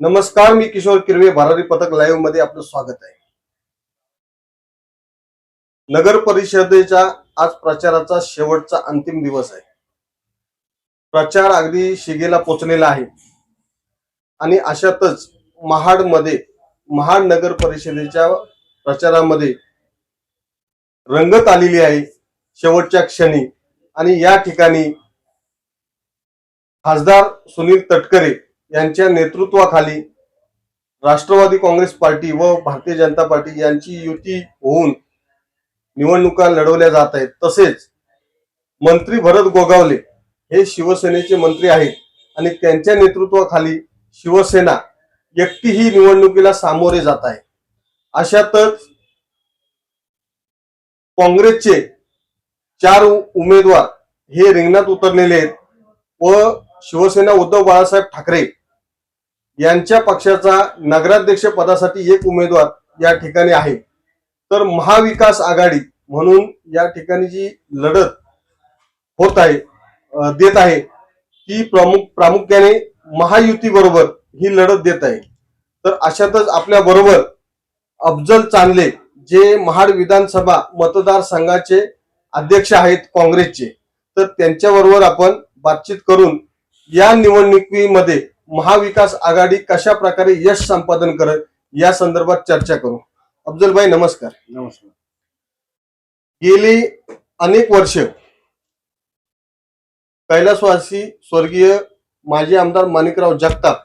नमस्कार मी किशोर किरवे भरारी पथक लाईव्हमध्ये आपलं स्वागत आहे. नगर परिषदेच्या आज प्रचाराचा शेवटचा अंतिम दिवस आहे. प्रचार अगदी शिगेला पोचलेला आहे. आणि अशातच महाडमध्ये महाड नगर परिषदेच्या प्रचारामध्ये रंगत आलेली आहे शेवटच्या क्षणी. आणि या ठिकाणी खासदार सुनील तटकरे यांच्या नेतृत्वाखाली राष्ट्रवादी काँग्रेस पार्टी व भारतीय जनता पार्टी यांची युती होऊन निवडणुका लढवल्या जात आहेत. तसेच मंत्री भरत गोगावले हे शिवसेनेचे मंत्री आहेत आणि त्यांच्या नेतृत्वाखाली शिवसेना एकटी ही निवडणुकीला सामोरे जात आहे. अशातच काँग्रेसचे चार उमेदवार हे रिंगणात उतरलेले आहेत व शिवसेना उद्धव बाळासाहेब ठाकरे यांच्या पक्षाचा नगराध्यक्ष पदासाठी एक उमेदवार या ठिकाणी आहे. तर महाविकास आघाडी म्हणून या ठिकाणी जी लढत होत आहे देत आहे ती प्रमुख प्रामुख्याने महायुती बरोबर ही लढत देत आहे. तर अशातच आपल्या बरोबर अफजल चांदले जे महाड विधानसभा मतदारसंघाचे अध्यक्ष आहेत काँग्रेसचे तर त्यांच्याबरोबर आपण बातचीत करून या निवडणुकीमध्ये महाविकास आघाडी कशा प्रकारे यश संपादन करत या संदर्भात चर्चा करू. अफजल भाई नमस्कार. नमस्कार. गेली अनेक वर्ष कैलासवासी स्वर्गीय माजी आमदार माणिकराव जगताप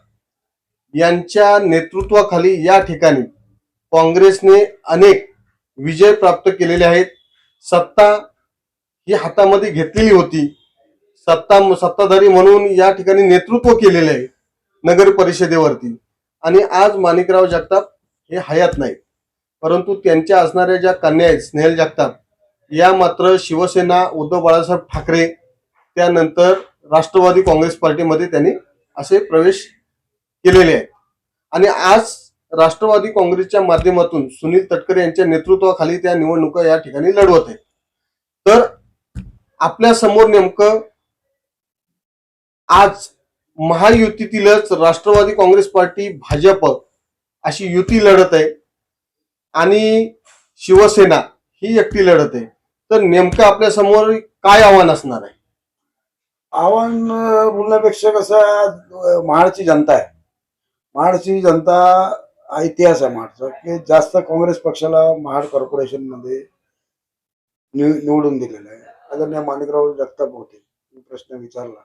यांच्या नेतृत्वाखाली या ठिकाणी काँग्रेसने अनेक विजय प्राप्त केलेले आहेत. सत्ता ही हातामध्ये घेतलेली होती. सत्ता सत्ताधारी म्हणून या ठिकाणी नेतृत्व केलेले आहे. नगर परिषदेवरती. आणि आज माणिकराव जगताप हे हयात नाहीत. परंतु त्यांच्या असणाऱ्या ज्या कन्या आहेत स्नेहल जगताप या मात्र शिवसेना उद्धव बाळासाहेब ठाकरे त्यानंतर राष्ट्रवादी काँग्रेस पार्टीमध्ये त्यांनी असे प्रवेश केलेले आहेत. आणि आज राष्ट्रवादी काँग्रेसच्या माध्यमातून सुनील तटकरे यांच्या नेतृत्वाखाली त्या निवडणुका या ठिकाणी लढवत आहेत. तर आपल्यासमोर नेमकं आज महायुतीतीलच राष्ट्रवादी काँग्रेस पार्टी भाजप अशी युती लढत आहे. आणि शिवसेना ही एकटी लढत आहे. तर नेमकं आपल्यासमोर काय आव्हान असणार आहे? आव्हान बोलण्यापेक्षा कसं महाडची जनता आहे. महाडची जनता इतिहास आहे महाडचा की जास्त काँग्रेस पक्षाला महाड कॉर्पोरेशनमध्ये निव- निवडून दिलेलं आहे. आदरणीय माणिकराव जगताप होते प्रश्न विचारला.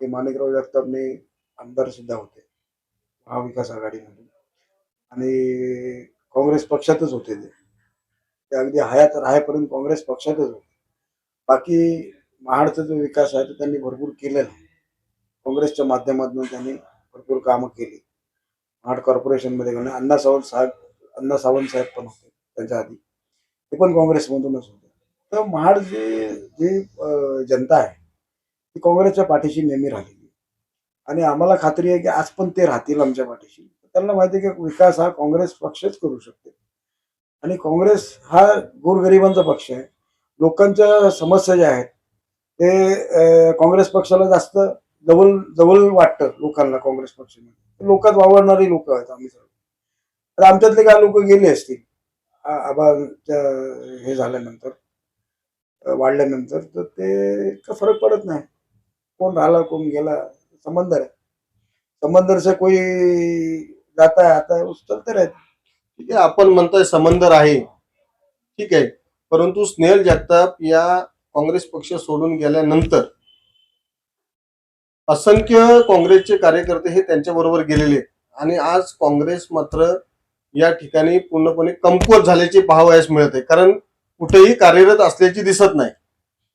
हे माणिकराव जगतापने आमदार सुद्धा होते महाविकास आघाडीमधून. आणि काँग्रेस पक्षातच होते ते. ते अगदी हयात राहेपर्यंत काँग्रेस पक्षातच होते. बाकी महाडचा जो विकास आहे तो त्यांनी भरपूर केलेला आहे. काँग्रेसच्या माध्यमातून त्यांनी भरपूर कामं केली. महाड कॉर्पोरेशनमध्ये गेले. अण्णा सावंत साहेब अण्णा सावंत साहेब पण होते त्यांच्या आधी. ते पण काँग्रेसमधूनच होते. तर महाड जे जी जनता आहे ती काँग्रेसच्या पाठीशी नेहमी राहिलेली. आणि आम्हाला खात्री आहे की आज पण ते राहतील आमच्या पाठीशी. त्यांना माहिती आहे की विकास हा काँग्रेस पक्षच करू शकते. आणि काँग्रेस हा गोरगरिबांचा पक्ष आहे. लोकांच्या समस्या ज्या आहेत ते काँग्रेस पक्षाला जास्त जवळ जवळ वाटतं लोकांना काँग्रेस पक्षामध्ये. लोकात वावरणारी लोक आहेत आम्ही सर्व. तर आमच्यातले काय लोक गेले असतील आबाच्या हे झाल्यानंतर वाढल्यानंतर तर ते इतका फरक पडत नाही. कोण राहिला कोण गेला समंदर आहे समंदर से कोई जाता है आता है उस चलते रहते ठीक आहे आपण म्हणताय समंदर आहे ठीक आहे परंतु स्नेहल जगताप या काँग्रेस पक्ष सोडून गेल्यानंतर असंख्य काँग्रेसचे कार्यकर्ते हे त्यांच्याबरोबर गेलेले आणि आज काँग्रेस मात्र या ठिकाणी पूर्णपणे कमकुवत झाल्याचे पाहावयास मिळत आहे. कारण कुठेही कार्यरत असल्याची दिसत नाही.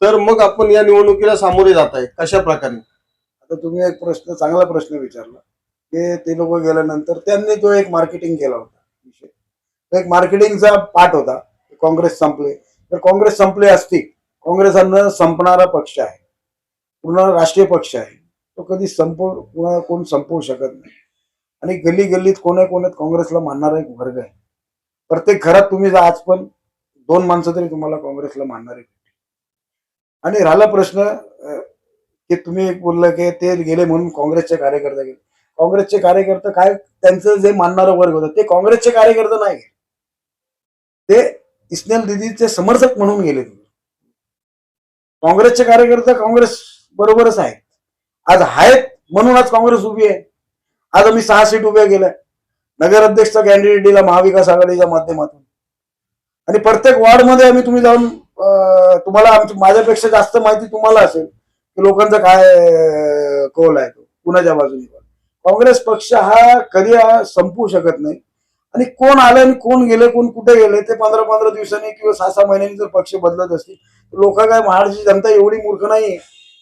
तर मग आपण या निवडणुकीला सामोरे जात आहे कशा प्रकारे? आता तुम्ही एक प्रश्न चांगला प्रश्न विचारला. की ते लोक गेल्यानंतर त्यांनी तो एक मार्केटिंग केला होता विषय. तो एक मार्केटिंगचा पाठ होता काँग्रेस संपले. तर काँग्रेस संपले असती काँग्रेस हा संपणारा पक्ष आहे पूर्ण राष्ट्रीय पक्ष आहे तो कधी संपव कोण संपवू शकत नाही. आणि गल्ली गल्लीत कोण्या कोण्यात काँग्रेसला मानणारा एक वर्ग आहे. प्रत्येक घरात तुम्ही जा आज पण दोन माणसं तरी तुम्हाला काँग्रेसला मानणारे आणि राहिला प्रश्न की तुम्ही एक बोललं की ते गेले म्हणून काँग्रेसचे कार्यकर्ते गेले. काँग्रेसचे कार्यकर्ते काय त्यांचं जे मानणारं वर्ग होतं ते काँग्रेसचे कार्यकर्ते नाही. ते इस्नेल दिदीचे समर्थक म्हणून गेले. काँग्रेसचे कार्यकर्ते काँग्रेस बरोबरच आहेत. आज आहेत म्हणून आज काँग्रेस उभी आहे. आज आम्ही सहा सीट उभ्या गेल्या नगराध्यक्षचा कॅन्डिडेट दिला महाविकास आघाडीच्या माध्यमातून. आणि प्रत्येक वॉर्डमध्ये आम्ही तुम्ही जाऊन तुम्हाला आमची माझ्यापेक्षा जास्त माहिती तुम्हाला असेल की लोकांचा काय कौल आहे तो कुणाच्या बाजूने पण. काँग्रेस पक्ष हा कधी संपू शकत नाही. आणि कोण आले आणि कोण गेले कोण कुठे गेले ते पंधरा पंधरा दिवसांनी किंवा सहा सहा महिन्यांनी जर पक्ष बदलत असतील तर लोक काय महाराष्ट्राची जनता एवढी मूर्ख नाही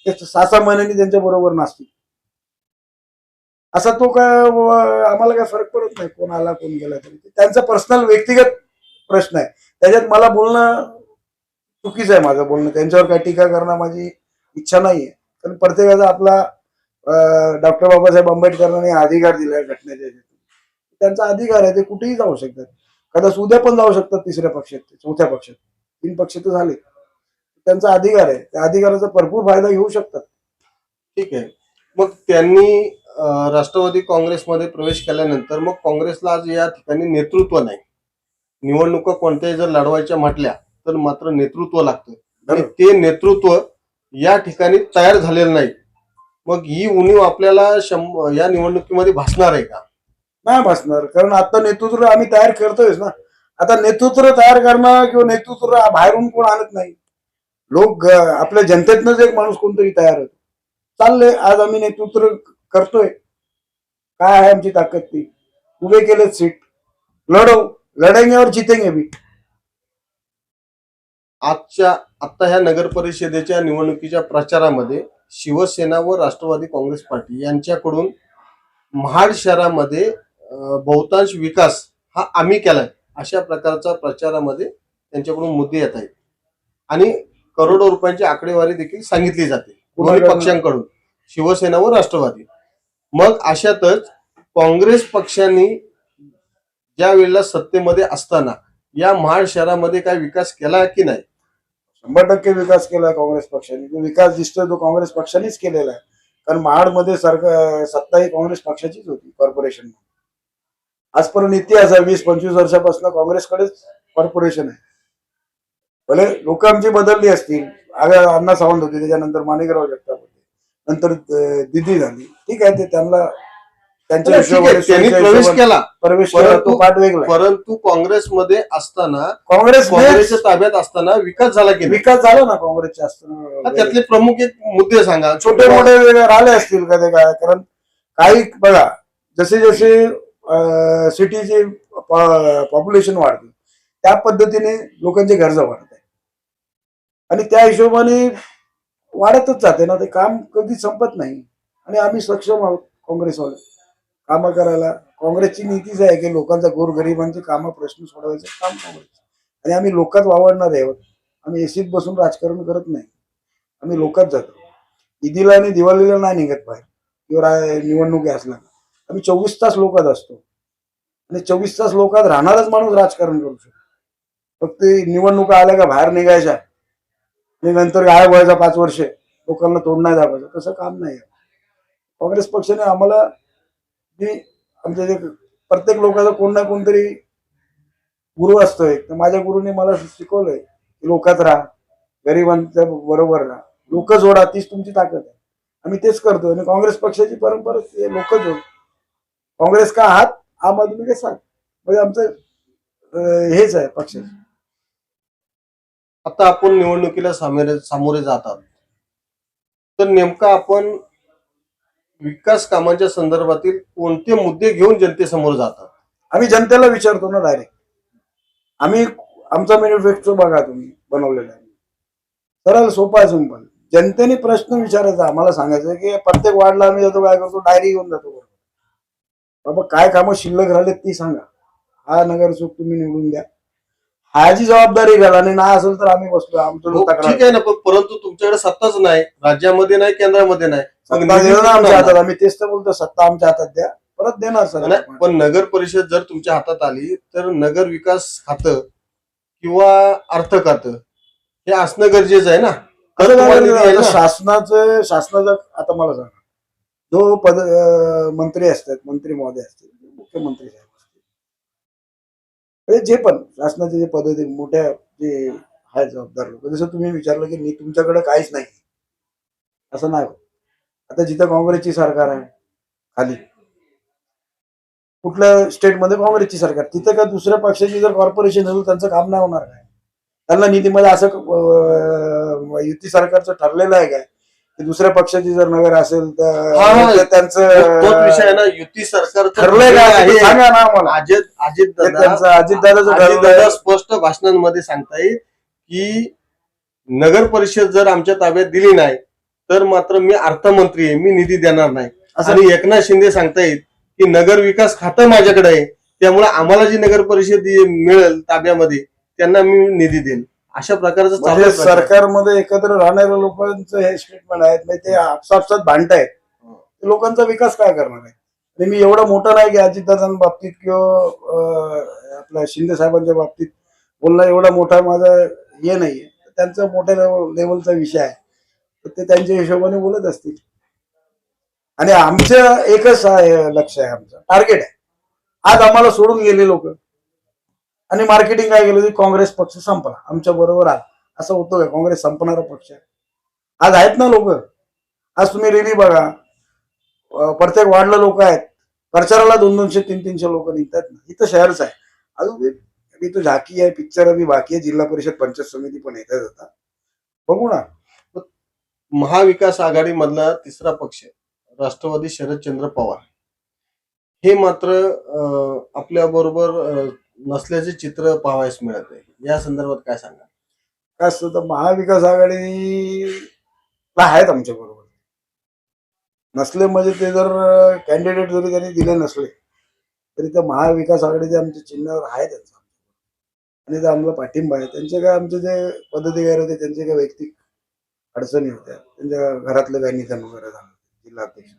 ते सहा सहा महिन्यांनी त्यांच्या बरोबर नसतील असा तो काय आम्हाला काय फरक पडत नाही कोण आला कोण गेला तरी. त्यांचा पर्सनल व्यक्तिगत प्रश्न आहे. त्याच्यात मला बोलणं चुकीचं आहे माझं बोलणं. त्यांच्यावर काय टीका करणं माझी इच्छा नाहीये. कारण प्रत्येकाचा आपला डॉक्टर बाबासाहेब आंबेडकरांनी अधिकार दिलाय घटनेच्या त्यांचा अधिकार आहे ते कुठेही जाऊ शकतात. कदाच उद्या पण जाऊ शकतात तिसऱ्या पक्षात ते, चौथ्या पक्षात. तीन पक्ष तर झाले त्यांचा अधिकार आहे. त्या अधिकाराचा भरपूर फायदा घेऊ शकतात. ठीक आहे. मग त्यांनी राष्ट्रवादी काँग्रेसमध्ये प्रवेश केल्यानंतर मग काँग्रेसला आज या ठिकाणी नेतृत्व नाही. निवडणुका कोणत्याही जर लढवायच्या म्हटल्या तर मात्र नेतृत्व लागतं ते नेतृत्व या ठिकाणी तयार झालेलं नाही. मग ही उणीव आपल्याला या निवडणुकीमध्ये भासणार आहे का? नाही भासणार कारण आता नेतृत्व आम्ही तयार करतोयच ना. आता नेतृत्व तयार करणं किंवा नेतृत्व बाहेरून कोण आणत नाही. लोक आपल्या जनतेतनच एक माणूस कोणतरी तयार होतो. चाललंय आज आम्ही नेतृत्व करतोय. काय आहे आमची ताकद ती? उभे केले सीट. लढव लढेंगे और जितेंगे भी आजच्या आता ह्या नगर परिषदेच्या निवडणुकीच्या प्रचारामध्ये शिवसेना व राष्ट्रवादी काँग्रेस पार्टी यांच्याकडून महाड शहरामध्ये बहुतांश विकास हा आम्ही केलाय. अशा प्रकारचा प्रचारामध्ये त्यांच्याकडून मुद्दे येत आहेत. आणि करोडो रुपयांची आकडेवारी देखील सांगितली जाते. दोन्ही? पक्षांकडून शिवसेना व राष्ट्रवादी. मग अशातच काँग्रेस पक्षाने ज्या वेळेला सत्तेमध्ये असताना या महाड शहरामध्ये काय विकास केला की नाही शंभर टक्के विकास केला काँग्रेस पक्षाने. विकास दिसतोय तो काँग्रेस पक्षानेच केलेला आहे. कारण महाडमध्ये सरकार सत्ता ही काँग्रेस पक्षाचीच होती कॉर्पोरेशन आजपर्यंत इतिहास आहे वीस पंचवीस वर्षापासून काँग्रेसकडेच कॉर्पोरेशन आहे. भले लोक आमची बदलली असतील अण्णा सावंत होते त्याच्यानंतर माणिकराव जगताप होते नंतर दिदी झाली. ठीक आहे ते त्यांना त्यांच्या हिशोबाने, त्यांनी सोयीच्या प्रवेश हिशोबाने केला. प्रवेश केला परंतु- तो पाठ वेगळा आहे. परंतु काँग्रेसमध्ये असताना काँग्रेस काँग्रेसच्या ताब्यात असताना विकास झाला की नाही? विकास झाला ना काँग्रेसच्या हा, असताना त्यातले प्रमुख एक मुद्दे सांगा. छोटे मोठे राहिले असतील कधी काय? कारण काही बघा जसे जसे सिटीचे पॉप्युलेशन वाढते त्या पद्धतीने लोकांची गरजा वाढत आहे आणि त्या हिशोबाने वाढतच जाते ना ते काम कधी संपत नाही. आणि आम्ही सक्षम आहोत काँग्रेसवाले. कामं करायला. काँग्रेसची नीतीच आहे की लोकांचा गोरगरिबांचे कामं प्रश्न सोडवायचं काम काँग्रेस आणि आम्ही लोकात वावरणार आहोत आम्ही एसीत बसून राजकारण करत नाही. आम्ही लोकात जातो. ईदीला आणि दिवाळीला नाही निघत बाहेर. किंवा निवडणुकी असल्या आम्ही चोवीस तास लोकात असतो. आणि चोवीस तास लोकात राहणारच माणूस राजकारण करू शकतो. फक्त निवडणुका आल्या का बाहेर निघायच्या. आणि नंतर गायब व्हायचा पाच वर्ष. लोकांना तोड नाही दाखवायचं तसं काम नाही आहे. काँग्रेस पक्षाने आम्हाला की आमच्या जे प्रत्येक लोकांचा कोण ना कोणतरी गुरु असतोय. तर माझ्या गुरुने मला शिकवलंय की लोकात राहा गरिबांच्या बरोबर राहा. लोक जोडा तीच तुमची ताकद आहे. आम्ही तेच करतो आणि काँग्रेस पक्षाची परंपरा लोक जोड काँग्रेस का हात आम आदमी के साथ. म्हणजे आमचं हेच आहे पक्ष आता आपण निवडणुकीला सामोरे सामोरे जातात तर नेमका आपण विकास कामांच्या संदर्भातील कोणते मुद्दे घेऊन जनतेसमोर जातात? आम्ही जनतेला विचारतो ना डायरेक्ट आम्ही आमचा मॅन्युफॅक्चर बघा तुम्ही बनवलेला आहे. सरळ सोपा पण जनतेने प्रश्न विचारायचा. आम्हाला सांगायचं की प्रत्येक वार्डला आम्ही जातो काय करतो डायरी घेऊन जातो. बाबा काय कामं शिल्लक राहिलेत ती सांगा. हा नगरसेवक तुम्ही निवडून द्या. ह्याची जबाबदारी घ्याल आणि नाही असेल तर आम्ही बसलो आमचं हो, ठीक आहे ना पण परंतु तुमच्याकडे सत्ताच नाही राज्यामध्ये नाही केंद्रामध्ये नाही. मग सत्ता निधी देऊ ना आमच्या कुठून हातात आम्ही तेच तर बोलतो सत्ता आमच्या हातात द्या परत देणार सर नाही, पण नगर परिषद जर तुमच्या हातात आली तर नगर विकास खातं किंवा अर्थ खातं हे असणं गरजेचं आहे ना? तर कसं तुम्हाला झालं निधी आहे आता ना. शासनाचं शासनाचं आता मला सांगा. जो पद अं, मंत्री असतात मंत्री महोदय असतील मुख्यमंत्री साहेब. म्हणजे जे पण शासनाचे जे पद मोठ्या जे आहे जबाबदार लोक जसं तुम्ही विचारलं की मी तुमच्याकडे काहीच नाही. असं नाही आता जिथं काँग्रेसची सरकार आहे खाली. कुठल्या स्टेटमध्ये काँग्रेसची सरकार? तिथं का दुसऱ्या पक्षाची जर कॉर्पोरेशन असेल त्यांचं काम नाही होणार काय? त्यांना निधीमध्ये असं युती सरकारचं ठरलेलं आहे काय? दुसऱ्या पक्षाची जर नगर असेल तर तोच विषय आहे त्यांचं ना युती सरकार ठरलंय सांगा ना आम्हाला. अजित अजित दादा त्यांचं अजित दादा स्पष्ट भाषणांमध्ये सांगतायत की नगर परिषद जर आमच्या ताब्यात दिली नाही तर मात्र मी अर्थमंत्री आहे मी निधी देणार नाही. असं एकनाथ शिंदे सांगतायत की नगर विकास खातं माझ्याकडे आहे त्यामुळे आम्हाला जी नगर परिषद मिळेल ताब्यामध्ये त्यांना मी निधी देईन. अशा प्रकारचं चालू म्हणजे आहे प्रचार. सरकारमध्ये एकत्र राहणाऱ्या लोकांचं हे स्टेटमेंट आहेत म्हणजे ते आपसापसात भांडतायत. ते लोकांचा विकास काय करणार आहे? आणि मी एवढा मोठा नाही की अजितदादांच्या बाबतीत किंवा अं, आपल्या शिंदे साहेबांच्या बाबतीत बोलणं एवढा मोठा माझा हे नाहीये. त्यांचा मोठ्या लेवलचा विषय आहे. तर ते त्यांच्या हिशोबाने बोलत असतील. आणि आमचं एकच आहे लक्ष आहे आमचं. टार्गेट आहे. आज आम्हाला सोडून गेले लोक. आणि मार्केटिंग काय केलं होती? काँग्रेस पक्ष संपला. आमच्या बरोबर आला. असं होतं का काँग्रेस संपणारा पक्ष आहे. आज आहेत ना लोक. आज तुम्ही रेली बघा. प्रत्येक वाढलं लोक आहेत. प्रचाराला दोन दोनशे तीन तीनशे लोक निघतात ना. इथं शहरच आहे. अजून अभी तो झाकी आहे. पिक्चर अभी बाकी आहे. जिल्हा परिषद पंचायत समिती पण येतात आता. बघू ना. महाविकास आघाडी मधला तिसरा पक्ष राष्ट्रवादी शरदचंद्र पवार. हे मात्र आपल्या बरोबर नसल्याचे चित्र पाहावयास मिळत आहे या संदर्भात काय सांगा काय असतं तर महाविकास आघाडीला आहेत आमच्या बरोबर. नसले म्हणजे ते जर कॅन्डिडेट जरी त्यांनी दिले नसले तरी त्या महाविकास आघाडीचे आमच्या चिन्हावर आहे त्यांचा आणि ते आम्हाला पाठिंबा आहे. त्यांचे काय आमचे जे पदाधिकारी होते त्यांचे काय वैयक्तिक अडचणी होत्या. त्यांच्या घरातलं काही निधन वगैरे झालं. जिल्हा अध्यक्ष.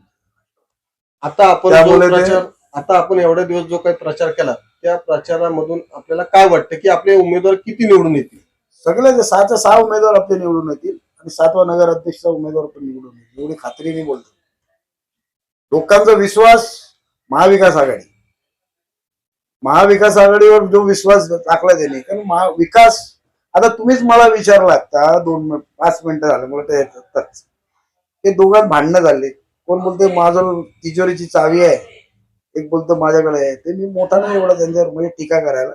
आता आपण जो त्यामुळे ते- प्रचार आता आपण एवढे दिवस जो काही प्रचार केला त्या प्रचारामधून आपल्याला काय वाटतं की आपले उमेदवार किती निवडून येतील? सगळे जे सहाच्या सहा उमेदवार आपले निवडून येतील आणि सातवा नगर अध्यक्षचा उमेदवार पण निवडून येईल. एवढी खात्रीने बोलतो. लोकांचा विश्वास महाविकास आघाडी. महाविकास आघाडीवर जो विश्वास टाकला त्यांनी कारण महाविकास आता तुम्हीच मला विचारला आता दोन पाच मिनिटं झाले मला ते ते दोघांत भांडणं झाले. कोण बोलते माझं तिजोरीची चावी आहे. एक बोलतो माझ्याकडे आहे. ते मी मोठा नाही एवढा त्यांच्यावर म्हणजे टीका करायला.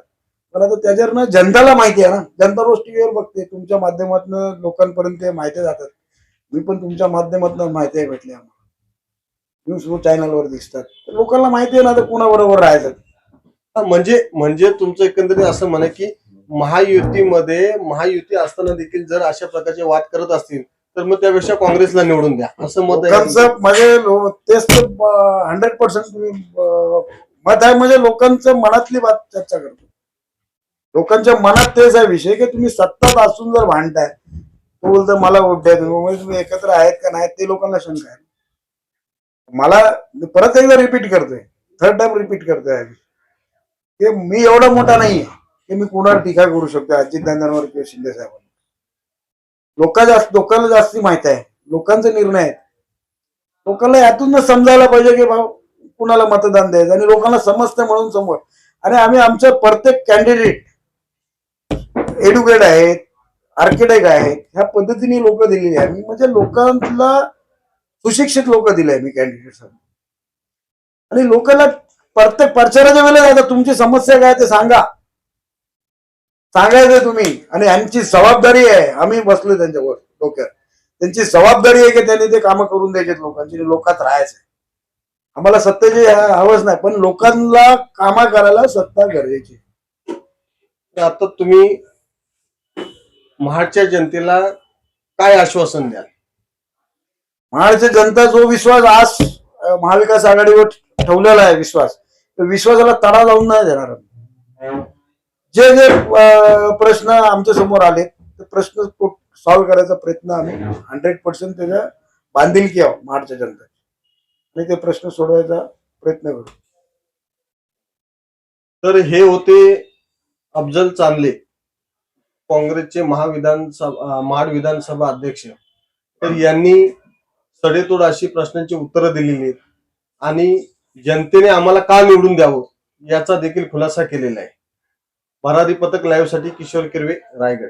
मला आता त्याच्यावर ना जनताला माहिती आहे ना. जनता रोज टीव्हीवर बघते. तुमच्या माध्यमातून लोकांपर्यंत माहिती जातात. मी पण तुमच्या माध्यमातून माहिती भेटली आम्हाला. न्यूज चॅनलवर दिसतात. तर लोकांना माहिती आहे ना तर कुणाबरोबर राहायचं. म्हणजे म्हणजे तुमचं एकंदरीत असं म्हणे की महायुतीमध्ये महायुती असताना देखील जर अशा प्रकारचे वाद करत असतील तर मग त्यापेक्षा काँग्रेसला निवडून द्या. असं मत आहे. लोकांचं म्हणजे लो- तेच तर हंड्रेड पर्सेंट तुम्ही अं, मत आहे म्हणजे लोकांचं मनातली बात चर्चा करतो. लोकांच्या मनात तेच आहे विषय की तुम्ही सत्तात असून जर भांडताय तो बोलतो मला वोट द्या तुम्ही. म्हणजे तुम्ही एकत्र आहेत का नाही ते लोकांना शंका आहे. मला मी परत एकदा रिपीट करतोय. थर्ड टाइम रिपीट करतोय हा विषय. की मी एवढा मोठा नाहीये की मी कोणावर टीका करू शकतो अजितदादांवर किंवा शिंदे साहेबांवर लोक जास्त लोकांना जास्ती माहीत आहे. लोकांचे निर्णय आहेत. लोकांना यातून समजायला पाहिजे की भाऊ कुणाला मतदान द्यायचं? आणि लोकांना समजतं म्हणून समोर. आणि आम्ही आमच्या प्रत्येक कॅन्डिडेट एड्युकेट आहेत आर्किटेक्ट आहेत. ह्या पद्धतीने लोक दिलेली आहे मी म्हणजे लोकांना सुशिक्षित लोक दिले आहे मी कॅन्डिडेट आणि लोकांना प्रत्येक प्रचाराच्या वेळेला आता तुमची समस्या काय ते सांगा. सांगायचं तुम्ही. आणि यांची जबाबदारी आहे. आम्ही बसलो त्यांच्यावर डोक्यात त्यांची जबाबदारी आहे की त्यांनी ते कामं करून द्यायचे लोकांची लोकात राहायचं आम्हाला सत्तेची हवंच नाही. पण लोकांना कामा करायला सत्ता गरजेची. तर आता तुम्ही महाडच्या जनतेला काय आश्वासन द्याल? महाराष्ट्र जनता जो विश्वास आज महाविकास आघाडीवर ठेवलेला आहे विश्वास तर विश्वासाला तडा जाऊन नाही देणार. जे जे प्रश्न आमच्यासमोर आले ते प्रश्न सॉल्व्ह करायचा प्रयत्न आम्ही हंड्रेड पर्सेंट त्याच्या बांधिलकी आहोत महाडच्या जनता मी ते प्रश्न सोडवायचा प्रयत्न करू. तर हे होते अफजल चांदले काँग्रेसचे महाविधानसभा महाड विधानसभा अध्यक्ष. तर यांनी सडेतोड अशी प्रश्नांची उत्तरं दिलेली आहेत. आणि जनतेने आम्हाला का निवडून द्यावं याचा देखील खुलासा केलेला आहे. भरारी पथक लाईव्हसाठी किशोर किरवे रायगड.